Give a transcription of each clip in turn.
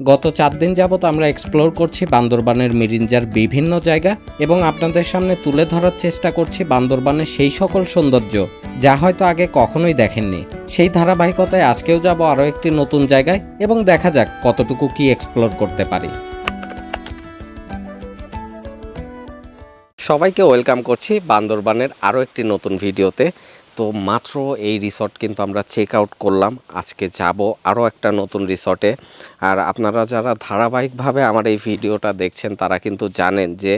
গত চার দিন যাবত আমরা এক্সপ্লোর করছি বান্দরবানের মিরিঞ্জার বিভিন্ন জায়গা এবং আপনাদের সামনে তুলে ধরার চেষ্টা করছি বান্দরবানের সেই সকল সৌন্দর্য, যা হয়তো আগে কখনোই দেখেননি। সেই ধারাবাহিকতায় আজকেও যাব আরও একটি নতুন জায়গায় এবং দেখা যাক কতটুকু কি এক্সপ্লোর করতে পারি। সবাইকে ওয়েলকাম করছি বান্দরবানের আরও একটি নতুন ভিডিওতে তো মাত্র এই রিসর্ট কিন্তু আমরা চেক আউট করলাম। আজকে যাব আরও একটা নতুন রিসর্টে আর আপনারা যারা ধারাবাহিকভাবে আমার এই ভিডিওটা দেখছেন, তারা কিন্তু জানেন যে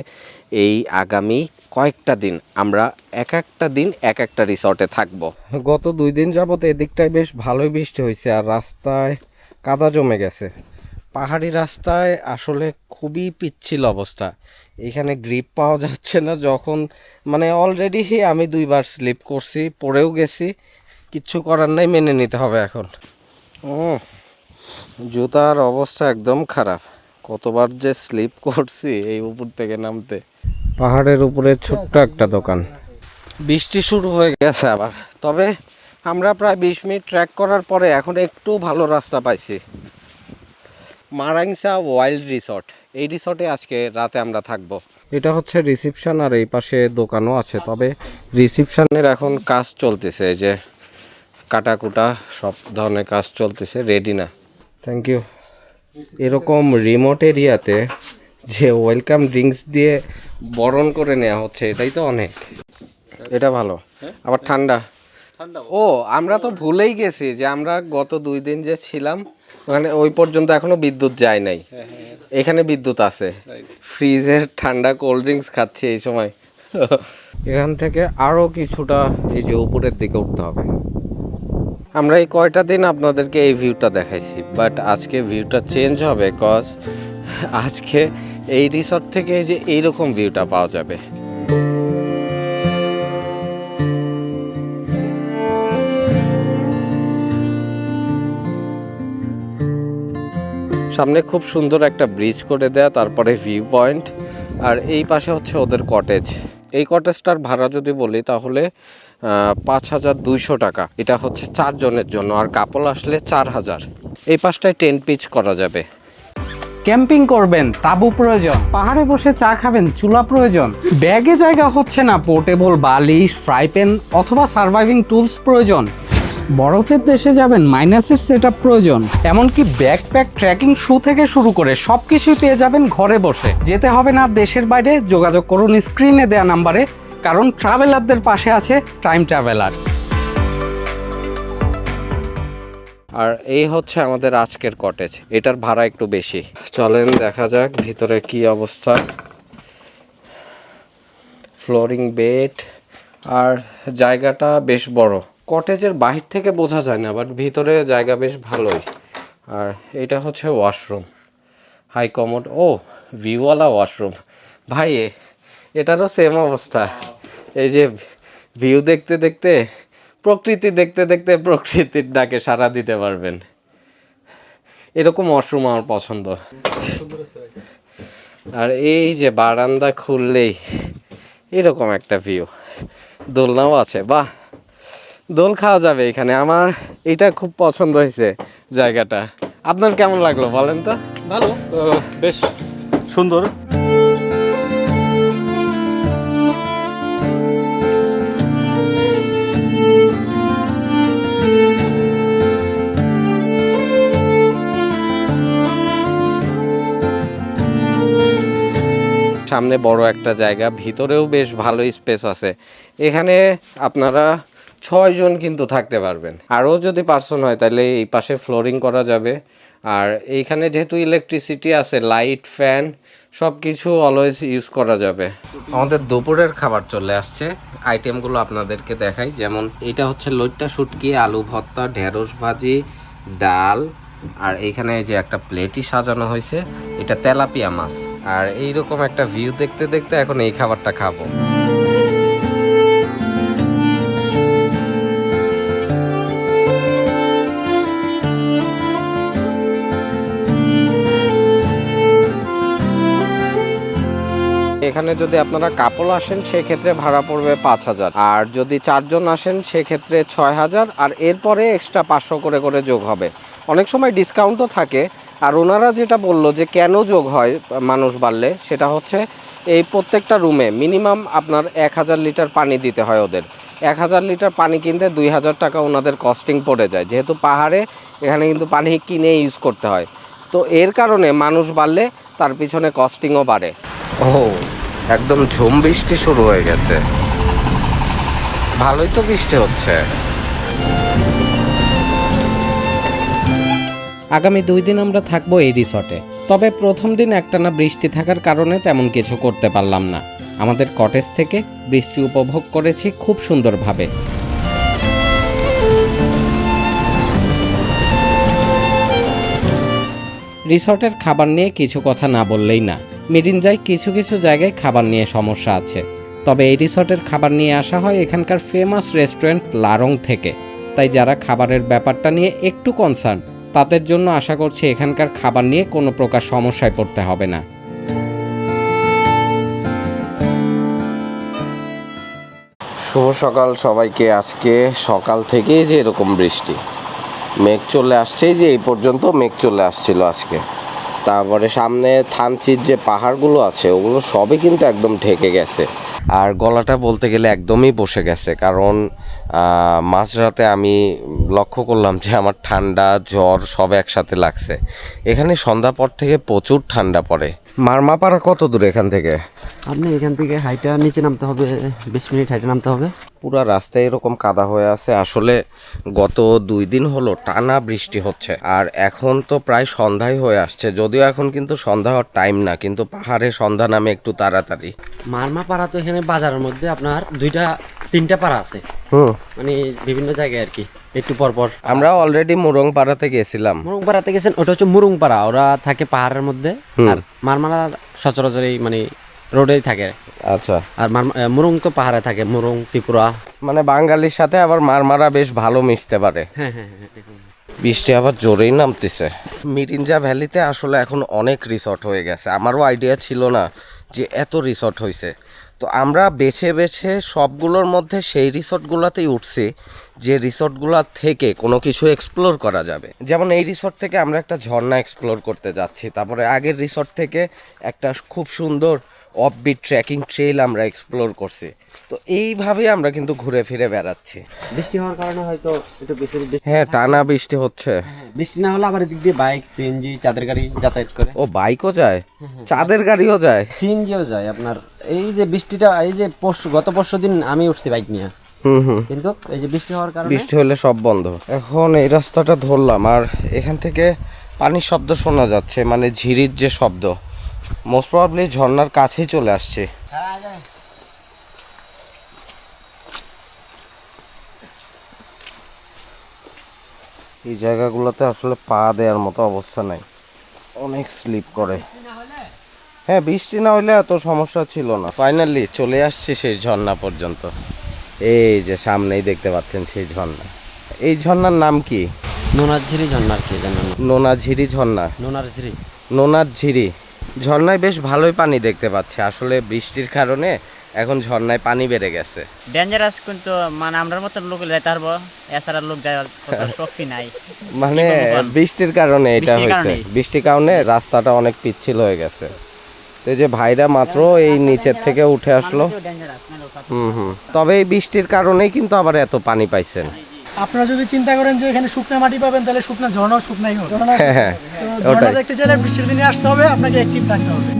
এই আগামী কয়েকটা দিন আমরা এক একটা দিন এক একটা রিসর্টে থাকব। গত দুই দিন যাবত এদিকটায় বেশ ভালোই বৃষ্টি হয়েছে আর রাস্তায় কাদা জমে গেছে। পাহাড়ি রাস্তায় আসলে খুবই পিচ্ছিল অবস্থা। এখানে গ্রিপ পাওয়া যাচ্ছে না, যখন মানে অলরেডি আমি দুইবার স্লিপ করছি পড়েও গেছি কিচ্ছু করার নাই, মেনে নিতে হবে এখন। ও জুতার অবস্থা একদম খারাপ। কতবার যে স্লিপ করছি, এই উপর থেকে নামতে। পাহাড়ের উপরে ছোট্ট একটা দোকান। বৃষ্টি শুরু হয়ে গেছে আবার। তবে আমরা প্রায় বিশ মিনিট ট্র্যাক করার পরে এখন একটু ভালো রাস্তা পাইছি। Marangsa wild resort. এই রিসর্টে আজকে রাতে আমরা থাকব। এটা হচ্ছে রিসিপশন আর এই পাশে দোকানও আছে। তবে রিসিপশনের এখন কাজ চলতেছে। এই যে কাটাকুটা সব ধরনের কাজ চলতেছে। রেডি না। থ্যাংক ইউ এরকম রিমোট এরিয়াতে যে ওয়েলকাম ড্রিঙ্কস দিয়ে বরণ করে নেওয়া হচ্ছে এটাই তো অনেক। এটা ভালো। আবার ঠান্ডা। ও আমরা তো ভুলেই গেছি যে আমরা গত দুই দিন যে ছিলাম ওখানে ওই পর্যন্ত এখনও বিদ্যুৎ যায় নাই। এখানে বিদ্যুৎ আছে। ফ্রিজের ঠান্ডা কোল্ড ড্রিঙ্কস খাচ্ছি এই সময়। এখান থেকে আরও কিছুটা এই যে উপরের দিকে উঠতে হবে। আমরা এই কয়টা দিন আপনাদেরকে এই ভিউটা দেখাইছি বাট আজকে ভিউটা চেঞ্জ হবে কজ আজকে এই রিসর্ট থেকে এই যে এইরকম ভিউটা পাওয়া যাবে। সামনে খুব সুন্দর একটা ব্রিজ করে দেয়া, তারপরে ভিউ পয়েন্ট আর এই পাশে হচ্ছে ওদের কটেজ এই কটেজটার ভাড়া যদি বলি তাহলে পাঁচ হাজার দুইশো টাকা। এটা হচ্ছে চারজনের জন্য, আর কাপল আসলে চার হাজার। এই পাশটায় টেন পিচ করা যাবে। ক্যাম্পিং করবেন, তাবু প্রয়োজন। পাহাড়ে বসে চা খাবেন, চুলা প্রয়োজন। ব্যাগে জায়গা হচ্ছে না, পোর্টেবল বালিশ, ফ্রাই প্যান অথবা সার্ভাইভিং টুলস প্রয়োজন। বরফের দেশে যাবেন মাইনাসের সেট প্রয়োজন। এমনকি ব্যাকপ্যাক ট্রেকিং শু থেকে শুরু করে সব কিছুই পেয়ে যাবেন ঘরে বসে। যেতে হবে না দেশের বাইরে, যোগাযোগ করুন স্ক্রিনে দেয়া নাম্বারে কারণ ট্রাভেলারদের পাশে আছে টাইম ট্রাভেলার আর এই হচ্ছে আমাদের আজকের কটেজ এটার ভাড়া একটু বেশি। চলেন দেখা যাক ভিতরে কি অবস্থা। ফ্লোরিং বেড আর জায়গাটা বেশ বড়। কটেজের বাহির থেকে বোঝা যায় না বাট ভিতরে জায়গা বেশ ভালোই। আর এটা হচ্ছে ওয়াশরুম হাই কমোড ও ভিউওয়ালা ওয়াশরুম ভাই এটারও সেম অবস্থা। এই যে ভিউ দেখতে দেখতে, প্রকৃতি দেখতে দেখতে প্রকৃতির ডাকে সাড়া দিতে পারবেন। এরকম ওয়াশরুম আমার পছন্দ। আর এই যে বারান্দা খুললেই এরকম একটা ভিউ দোলনাও আছে, বাহ। দোল খাওয়া যাবে এখানে। আমার এটা খুব পছন্দ হয়েছে জায়গাটা। আপনার কেমন লাগল বলেন তো? ভালো। বেশ সুন্দর। সামনে বড় একটা জায়গা ভিতরেও বেশ ভালো স্পেস আছে। এখানে আপনারা ছয়জন কিন্তু থাকতে পারবেন। আরও যদি পার্সন হয়, তাহলে এই পাশে ফ্লোরিং করা যাবে। আর এইখানে যেহেতু ইলেকট্রিসিটি আছে লাইট ফ্যান সব কিছু অলওয়েজ ইউজ করা যাবে। আমাদের দুপুরের খাবার চলে আসছে। আইটেমগুলো আপনাদেরকে দেখাই। যেমন এটা হচ্ছে লইট্টা শুটকি, আলু ভর্তা, ঢেঁড়স ভাজি, ডাল। আর এইখানে এই যে একটা প্লেটই সাজানো হয়েছে, এটা তেলাপিয়া মাছ। আর এইরকম একটা ভিউ দেখতে দেখতে এখন এই খাবারটা খাব। এখানে যদি আপনারা কাপল আসেন, সেক্ষেত্রে ভাড়া পড়বে পাঁচ হাজার। আর যদি চারজন আসেন, সেক্ষেত্রে ছয় হাজার। আর এরপরে এক্সট্রা পাঁচশো করে করে যোগ হবে। অনেক সময় ডিসকাউন্টও থাকে। আর ওনারা যেটা বলল যে কেন যোগ হয় মানুষ বাড়লে, সেটা হচ্ছে এই প্রত্যেকটা রুমে মিনিমাম আপনার এক হাজার লিটার পানি দিতে হয় ওদের। এক হাজার লিটার পানি কিনতে দুই হাজার টাকা ওনাদের কস্টিং পড়ে যায়। যেহেতু পাহাড়ে, এখানে কিন্তু পানি কিনে ইউজ করতে হয়। তো এর কারণে মানুষ বাড়লে তার পিছনে কস্টিংও বাড়ে। ও একদম ঝুম বৃষ্টি শুরু হয়ে গেছে। ভালোই তো বৃষ্টি হচ্ছে। আগামী দুই দিন আমরা থাকব এই রিসর্টে। তবে প্রথম দিন একটানা বৃষ্টি থাকার কারণে তেমন কিছু করতে পারলাম না। আমাদের কটেজ থেকে বৃষ্টি উপভোগ করেছি খুব সুন্দরভাবে। রিসর্টের খাবার নিয়ে কিছু কথা না বললেই না। মিরিঞ্জায় কিছু কিছু জায়গায় খাবার নিয়ে সমস্যা আছে। তবে এই রিসর্টের খাবার নিয়ে আসা হয় এখানকার ফেমাস রেস্টুরেন্ট লারং থেকে। তাই যারা খাবারের ব্যাপারটা নিয়ে একটু কনসার্ন তাদের জন্য আশা করছি এখানকার খাবার নিয়ে কোনো প্রকার সমস্যায় পড়তে হবে না। শুভ সকাল সবাইকে। আজকে সকাল থেকেই যে এরকম বৃষ্টি। মেঘ চলে আসছেই যে এই পর্যন্ত মেঘ চলে আসছিল আজকে। তারপরে সামনে থানচির যে পাহাড়গুলো আছে, ওগুলো সবই কিন্তু একদম ঢেকে গেছে। আর গলাটা বলতে গেলে একদমই বসে গেছে, কারণ মাঝরাতে আমি লক্ষ্য করলাম যে আমার ঠান্ডা, জ্বর সব একসাথে লাগছে। এখানে সন্ধ্যা পর থেকে প্রচুর ঠান্ডা পড়ে। মারমাপাড়া কত দূর এখান থেকে? আপনি এখান থেকে হাইটা নিচে নামতে হবে বিশ মিনিট হাইটে নামতে হবে। পুরা রাস্তায় এরকম কাদা হয়ে আছে আসলে গত দুই দিন হলো টানা বৃষ্টি হচ্ছে আর এখন তো প্রায় সন্ধ্যায় হয়ে আসছে যদিও এখন কিন্তু সন্ধ্যা হওয়ার টাইম না কিন্তু পাহাড়ে সন্ধ্যা নামে একটু তাড়াতাড়ি। মারমা পাড়া তো এখানে বাজারের মধ্যে আপনার দুইটা তিনটা পাড়া আছে। হুম। মানে বিভিন্ন জায়গায় আর কি একটু পর পর। আমরা অলরেডি মুরং পাড়াতে গেছিলাম। মুরুং পাড়াতে গেছেন ওটা হচ্ছে মুরুং পাড়া ওরা থাকে পাহাড়ের মধ্যে। আর মারমারা সচরাচর এই মানে রোডেই থাকে। আচ্ছা। আর মুরুং তো পাহাড়ে থাকে মুরুং ত্রিপুরা। মানে বাঙালির সাথে আবার মারমারা বেশ ভালো মিশতে পারে। হ্যাঁ হ্যাঁ হ্যাঁ বৃষ্টি আবার জোরেই নামতেছে। মিরিঞ্জা ভ্যালিতে আসলে এখন অনেক রিসর্ট হয়ে গেছে। আমারও আইডিয়া ছিল না যে এত রিসর্ট হয়েছে তো আমরা বেছে বেছে সবগুলোর মধ্যে সেই রিসর্টগুলোতেই উঠছি যে রিসর্টগুলো থেকে কোনো কিছু এক্সপ্লোর করা যাবে। যেমন এই রিসর্ট থেকে আমরা একটা ঝর্ণা এক্সপ্লোর করতে যাচ্ছি। তারপরে আগের রিসর্ট থেকে একটা খুব সুন্দর অফবিট ট্রেকিং ট্রেল আমরা এক্সপ্লোর করছি। তো এইভাবেই আমরা কিন্তু ঘুরে ফিরে বেড়াচ্ছি। বৃষ্টি হওয়ার কারণে হয়তো একটু বেশি হ্যাঁ টানা বৃষ্টি হচ্ছে। হ্যাঁ, বৃষ্টি না হলে আবার এদিক দিয়ে বাইক সিএনজি চাঁদের গাড়ি যাতায়াত করে। ও বাইকও যায়? চাঁদের গাড়িও যায়? সিএনজিও যায় আপনার। এই যে বৃষ্টিটা এই যে পরশু গত পরশু দিন আমি উঠছি বাইক নিয়ে। কিন্তু এই যে বৃষ্টি হওয়ার কারণে বৃষ্টি হলে সব বন্ধ। এখন এই রাস্তাটা ধরলাম আর এখান থেকে পানির শব্দ শোনা যাচ্ছে মানে ঝিরির যে শব্দ। মোস্ট প্রবাবলি ঝর্ণার কাছেই চলে আসছে। এই জায়গাগুলোতে আসলে পা দেওয়ার মতো অবস্থা নাই। অনেক স্লিপ করে। হ্যাঁ বৃষ্টি না হলে এত সমস্যা ছিল না। ফাইনালি চলে আসছে সেই ঝর্ণা পর্যন্ত। এই যে সামনেই দেখতে পাচ্ছেন সেই ঝর্ণা। এই ঝর্ণার নাম কি? নোনার ঝিরি ঝর্ণার কি জানেন নোনাঝিরি ঝর্ণা। নোনার ঝিরি নোনার ঝিরি ঝর্ণায় বেশ ভালোই পানি দেখতে পাচ্ছি। আসলে বৃষ্টির কারণে এখন ঝর্ণায় পানি বেড়ে গেছে। ডেঞ্জারাস কিন্তু মানে আমরার মতো লোক যাইতে পারব এছাড়া লোক যাওয়ার শক্তি নাই। মানে? বৃষ্টির কারণে এটা হয়েছে। বৃষ্টির কারণে রাস্তাটা অনেক পিচ্ছিল হয়ে গেছে। তো এই যে ভাইরা মাত্র এই নিচের থেকে উঠে আসলো। হুম হুম। তবে এই বৃষ্টির কারণেই কিন্তু আবার এত পানি পাইছেন। আপনারা যদি চিন্তা করেন যে এখানে শুকনো মাটি পাবেন তাহলে শুকনো ঝর্ণাও শুকনাই হবে। ঝর্ণা হ্যাঁ হ্যাঁ ঝর্ণা দেখতে চাইলে বৃষ্টির দিনে আসতে হবে আপনাকে অ্যাক্টিভ থাকতে হবে।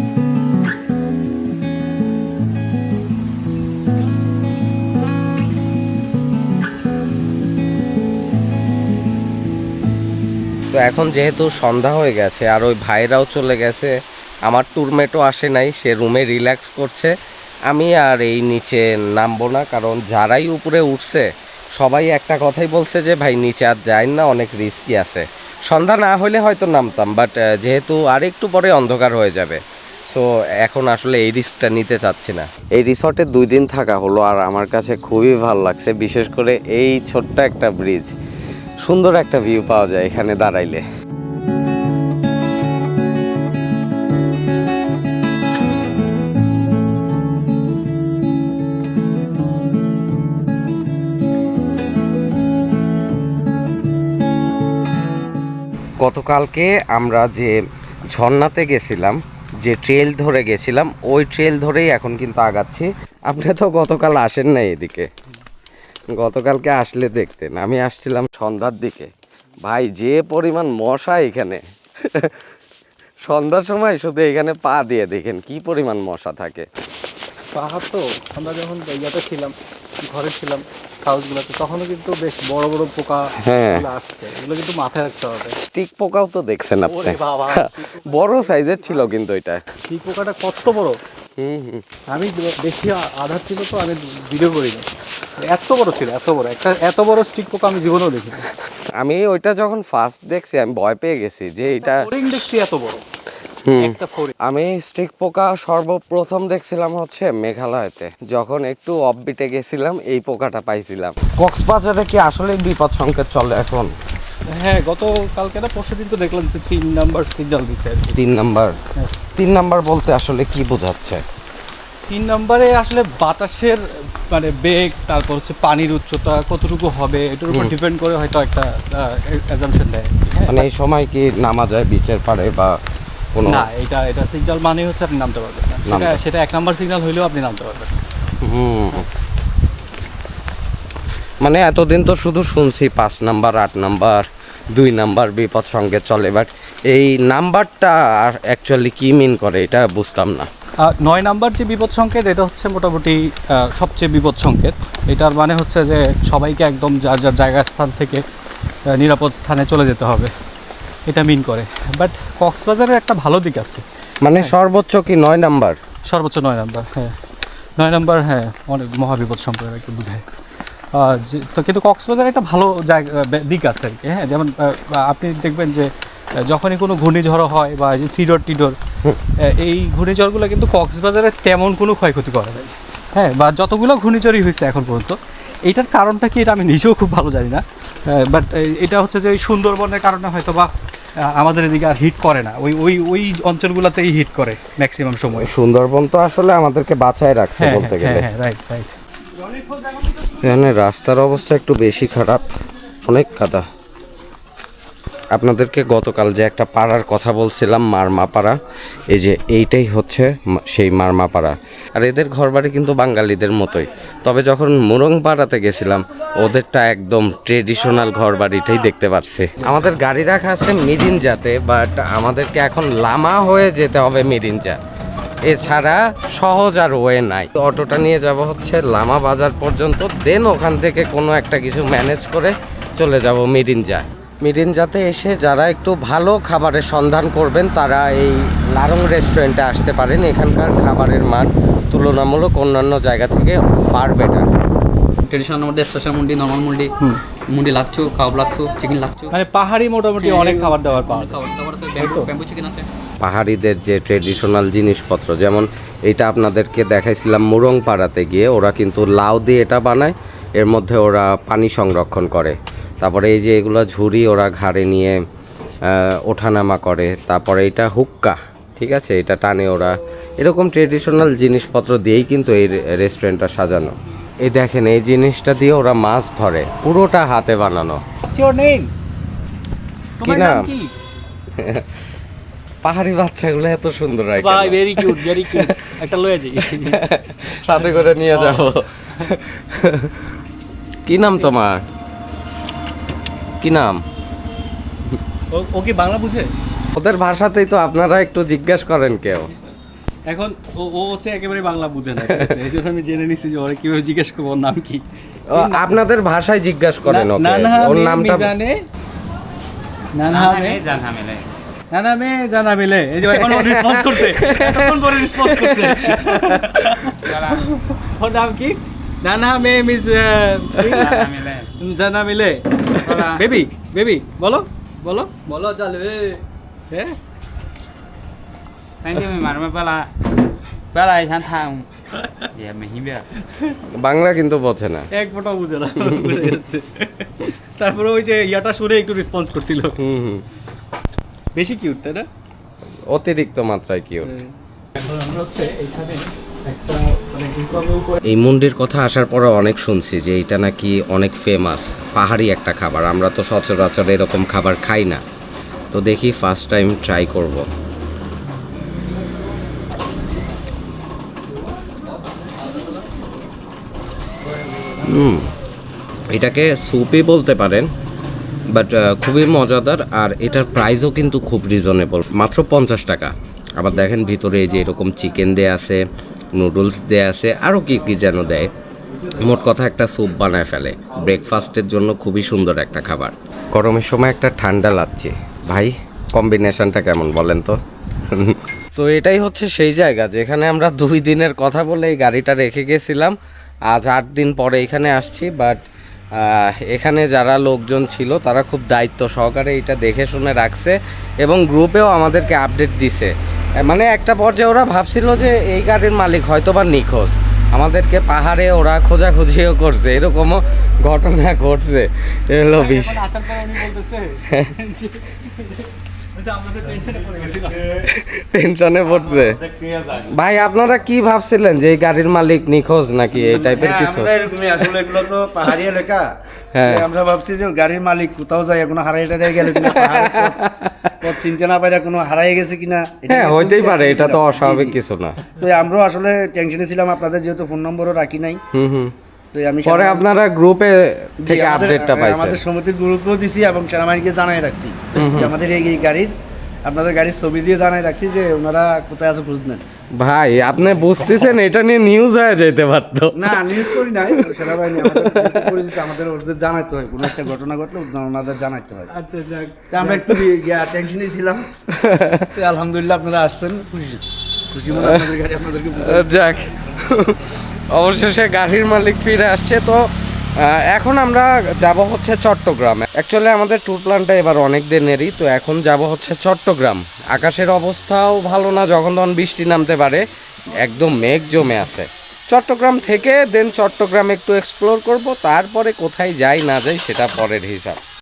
তো এখন যেহেতু সন্ধ্যা হয়ে গেছে আর ওই ভাইরাও চলে গেছে আমার টুরমেটও আসে নাই সে রুমে রিল্যাক্স করছে। আমি আর এই নিচে নামবো না কারণ যারাই উপরে উঠছে সবাই একটা কথাই বলছে যে, ভাই, নিচে আর যাই না, অনেক রিস্কি আছে। সন্ধ্যা না হলে হয়তো নামতাম বাট যেহেতু আর একটু পরে অন্ধকার হয়ে যাবে। সো এখন আসলে এই রিস্কটা নিতে চাচ্ছি না। এই রিসর্টে দুই দিন থাকা হলো আর আমার কাছে খুবই ভালো লাগছে, বিশেষ করে এই ছোট্ট একটা ব্রিজ সুন্দর একটা ভিউ পাওয়া যায় এখানে দাঁড়াইলে। গতকালকে আমরা যে ঝর্ণাতে গেছিলাম, যে ট্রেল ধরে গেছিলাম, ওই ট্রেল ধরেই এখন কিন্তু আগাচ্ছি। আপনি তো গতকাল আসেন না এদিকে। গতকালকে আসলে দেখতেন, আমি আসছিলাম সন্ধ্যার দিকে। ভাই, যে পরিমাণ মশা এখানে। সন্ধ্যার সময় শুধু এখানে পা দিয়ে দেখেন, কি পরিমাণ মশা থাকে। পাহাড় তো আমরা যখন ছিলাম ঘরে ছিলাম হাউসগুলোতে তখনও কিন্তু বেশ বড় বড় পোকা হ্যাঁ। আসছে। এগুলো কিন্তু মাথায় রাখতে হবে। স্টিক পোকাও তো দেখছেন আপনি। বড় সাইজের ছিল কিন্তু এটা। এই পোকাটা কত বড়? আমি বেশি আধার ছিল তো আমি ভিডিও করিনি। এত বড় ছিল এত বড়। একটা এত বড় স্টিক পোকা আমি জীবনেও দেখিনি। আমি ওইটা যখন ফার্স্ট দেখছি আমি ভয় পেয়ে গেছি যে এটা দেখছি এত বড়। আমি স্টিক পোকা সর্বপ্রথম দেখছিলাম হচ্ছে মেঘালয়তে। যখন একটু অফবিটে গেছিলাম এই পোকাটা পাইছিলাম। কক্সবাজারে কি আসলে বিপদ সংকেত চলে এখন? হ্যাঁ গত কালকে না পরশু দিন তো দেখলাম যে তিন নাম্বার সিগন্যাল দিছে তিন নাম্বার? হ্যাঁ। তিন নাম্বার বলতে আসলে কি বোঝাচ্ছে? তিন নম্বরে আসলে বাতাসের মানে বেগ তারপর হচ্ছে পানির উচ্চতা কতটুকু হবে এটার উপর ডিপেন্ড করে হয়তো একটা অ্যাজাম্পশন দেয়। হ্যাঁ, মানে এই সময় কি নামা যায় বিচের পাড়ে বা কোনো না এটা এটা সিগন্যাল মানে হচ্ছে আপনি নামতে পারবেন সেটা সেটা এক নাম্বার সিগন্যাল হইলেও আপনি নামতে পারবেন। হুম। মানে এতদিন তো শুধু শুনছি পাঁচ নাম্বার আট নাম্বার দুই নাম্বার বিপদ সঙ্গে চলে বাট এই নাম্বারটা আর অ্যাকচুয়ালি কি মিন করে এটা বুঝতাম না। নয় নাম্বার যে বিপদ সংকেত এটা হচ্ছে মোটামুটি সবচেয়ে বিপদ সংকেত। এটার মানে হচ্ছে যে সবাইকে একদম যার যার জায়গা স্থান থেকে নিরাপদ স্থানে চলে যেতে হবে। এটা মিন করে। বাট কক্সবাজারের একটা ভালো দিক আছে। মানে সর্বোচ্চ কি নয় নাম্বার? সর্বোচ্চ নয় নাম্বার হ্যাঁ। নয় নাম্বার হ্যাঁ অনেক মহাবিপদ সম্পর্কে একটু বোঝায় তো কিন্তু কক্সবাজার একটা ভালো জায়গা দিক আছে আর কি হ্যাঁ। যেমন আপনি দেখবেন যে যখনই কোনো ঘূর্ণিঝড় হয় বা এই যে সিডর টিডর এই ঘূর্ণিঝড়গুলো কিন্তু কক্সবাজারে তেমন কোনো ক্ষয়ক্ষতি করে নাই হ্যাঁ। বা যতগুলো ঘূর্ণিঝড়ই হয়েছে এখন পর্যন্ত এইটার কারণটা কি এটা আমি নিজেও খুব ভালো জানি না বাট এটা হচ্ছে যে সুন্দরবনের কারণে হয়তো বা আমাদের এদিকে আর হিট করে না। ওই ওই ওই অঞ্চলগুলোতেই হিট করে ম্যাক্সিমাম সময়। সুন্দরবন তো আসলে আমাদেরকে বাঁচায় রাখছে হ্যাঁ বলতে হ্যাঁ গেলে। হ্যাঁ রাইট রাইট এখানে রাস্তার অবস্থা একটু বেশি খারাপ অনেক কাদা। আপনাদেরকে গতকাল যে একটা পাড়ার কথা বলছিলাম মারমা পাড়া এই যে এইটাই হচ্ছে সেই মারমা পাড়া আর এদের ঘরবাড়ি কিন্তু বাঙালিদের মতোই। তবে যখন মুরং পাড়াতে গেছিলাম, ওদেরটা একদম ট্রেডিশনাল ঘরবাড়িটাই দেখতে পাচ্ছি আমাদের গাড়ি রাখা আছে মিরিঞ্জাতে বাট আমাদেরকে এখন লামা হয়ে যেতে হবে মিরিঞ্জা। এছাড়া সহজ আর ওয়ে নাই। অটোটা নিয়ে যাব হচ্ছে লামা বাজার পর্যন্ত দেন ওখান থেকে কোনো একটা কিছু ম্যানেজ করে চলে যাব মিরিঞ্জা। মিরিঞ্জাতে এসে যারা একটু ভালো খাবারের সন্ধান করবেন তারা এই লারং রেস্টুরেন্টে আসতে পারেন। এখানকার খাবারের মান তুলনামূলক অন্যান্য জায়গা থেকে ফার বেটার ট্রেডিশনাল মধ্যে স্পেশাল মুন্ডি নর্মাল মুন্ডি মুন্ডি লাগছো কাব লাগছো চিকেন লাগছো। মানে পাহাড়ি মোটামুটি অনেক খাবার দাবার পাওয়া যায়। খাবার দাবার আছে ব্যাম্বু চিকেন আছে। পাহাড়িদের যে ট্রেডিশনাল জিনিসপত্র যেমন এটা আপনাদেরকে দেখাইছিলাম মুরং পাড়াতে গিয়ে ওরা কিন্তু লাউ দিয়ে এটা বানায় এর মধ্যে ওরা পানি সংরক্ষণ করে। তারপরে এই যে এগুলো ঝুড়ি ওরা ঘাড়ে নিয়ে ওঠানামা করে। তারপরে এটা হুক্কা ঠিক আছে? এটা টানে ওরা। এরকম ট্রেডিশনাল জিনিসপত্র দিয়েই কিন্তু এই রেস্টুরেন্টটা সাজানো। এই দেখেন এই জিনিসটা দিয়ে ওরা মাছ ধরে পুরোটা হাতে বানানো। কি নাম পাহাড়ি বাচ্চাগুলো এত সুন্দর কেন? ভাই ভেরি কিউট ভেরি কিউট একটা লয়ে যাই। সাথে করে নিয়ে যাব। কি নাম তোমার? কি নাম? ও- ও কি বাংলা বুঝে? ওদের ভাষাতেই তো আপনারা একটু জিজ্ঞেস করেন কেউ। এখন ও ও হচ্ছে একেবারে বাংলা বুঝে না এই জন্য আমি জেনে নিছি যে ওরা কীভাবে জিজ্ঞেস করব ওর নাম কি? আপনাদের ভাষায় জিজ্ঞেস করেন ওকে। ওর নামটা মিজানে নানা মে জানা মেলে। নানা মে জানা মিলে। এই যে এখন ও রেসপন্স করছে। এতক্ষণ পরে রেসপন্স করছে। ওর নাম কি? নানা মে মিস জানা মেলে মিলে বেবি বেবি বলো বলো। বলো চলবে হ্যাঁ বাংলা কিন্তু বোঝে না। এক ফোঁটাও বুঝে না তারপরে ওই যে ইয়াটা শুনে একটু রেসপন্স করছিল। হুম হুম। বেশি কিউট তাই না? অতিরিক্ত মাত্রায় কিউ এখন আমরা হচ্ছে এখানে একটা এই মন্দির কথা আসার পরে অনেক শুনছি যে এটা নাকি অনেক ফেমাস পাহাড়ি একটা খাবার। আমরা তো সচরাচর এরকম খাবার খাই না। তো দেখি ফার্স্ট টাইম ট্রাই করব। হুম, এটাকে স্যুপই বলতে পারেন বাট খুবই মজাদার আর এটার প্রাইসও কিন্তু খুব রিজনেবল মাত্র পঞ্চাশ টাকা। আবার দেখেন ভিতরে যে এরকম চিকেন দেয়া আছে নুডলস দেয়া আছে আরও কি কি যেন দেয়। মোট কথা একটা স্যুপ বানায় ফেলে। ব্রেকফাস্টের জন্য খুবই সুন্দর একটা খাবার। গরমের সময় একটা ঠান্ডা লাগছে। ভাই কম্বিনেশনটা কেমন বলেন তো? তো এটাই হচ্ছে সেই জায়গা যেখানে আমরা দুই দিনের কথা বলে এই গাড়িটা রেখে গেছিলাম। আজ আট দিন পরে এখানে আসছি বাট এখানে যারা লোকজন ছিল তারা খুব দায়িত্ব সহকারে এটা দেখে শুনে রাখছে এবং গ্রুপেও আমাদেরকে আপডেট দিছে। মানে একটা পর্যায়ে ওরা ভাবছিল যে এই গাড়ির মালিক হয়তো বা নিখোঁজ। আমাদেরকে পাহাড়ে ওরা খোঁজাখুঁজিও করছে এরকমও ঘটনা ঘটছে এলো বিষ। টেনশনে টেনশনে পড়ছে। ভাই আপনারা কি ভাবছিলেন যে এই গাড়ির মালিক নিখোঁজ নাকি এই টাইপের হ্যাঁ, কিছু? এরকমই আসলে এগুলো তো পাহাড়ি এলাকা আমরা ভাবছি যে গাড়ির মালিক কোথাও যায় কোনো হারাই টারাই গেলে কিনা চিনতে না পারে কোনো হারাই গেছে কিনা হ্যাঁ হইতেই পারে এটা তো অস্বাভাবিক। কিছু না। তো আমরাও আসলে টেনশনে ছিলাম আপনাদের যেহেতু ফোন নম্বরও রাখি নাই। হুম হুম। তো আমি পরে আপনারা গ্রুপে থেকে আমাদের- আপডেটটা হ্যাঁ, পাইছেন। আমাদের সমিতির গ্রুপেও দিছি এবং সেনাবাহিনীকে জানাই রাখছি। যে আমাদের এই এই গাড়ির আপনাদের গাড়ির ছবি দিয়ে জানাই রাখছি যে ওনারা কোথায় আছে খুঁজ নেন। ভাই আপনি বুঝতেছেন এটা নিয়ে নিউজ হয়ে যেতে পারতো। না নিউজ করি নাই সেনাবাহিনী পরিচিত আমাদের ওদের জানাইতে হয় কোনো একটা ঘটনা ঘটলে ওনাদের জানাইতে হয়। আচ্ছা যাক। তো আমরা একটু টেনশনে ছিলাম। তো আলহামদুলিল্লাহ আপনারা আসছেন খুশি। খুশি মনে আপনাদের গাড়ি আপনাদেরকে। যাক অবশেষে গাড়ির মালিক ফিরে আসছে তো এখন আমরা যাব হচ্ছে চট্টগ্রামে। অ্যাকচুয়ালি আমাদের ট্যুর প্ল্যানটা এবার অনেক দিনেরই, তো এখন যাব হচ্ছে চট্টগ্রাম। আকাশের অবস্থাও ভালো না যখন তখন বৃষ্টি নামতে পারে। একদম মেঘ জমে আছে। চট্টগ্রাম থেকে দেন চট্টগ্রাম একটু এক্সপ্লোর করব, তারপরে কোথায় যাই না যাই সেটা পরের হিসাব।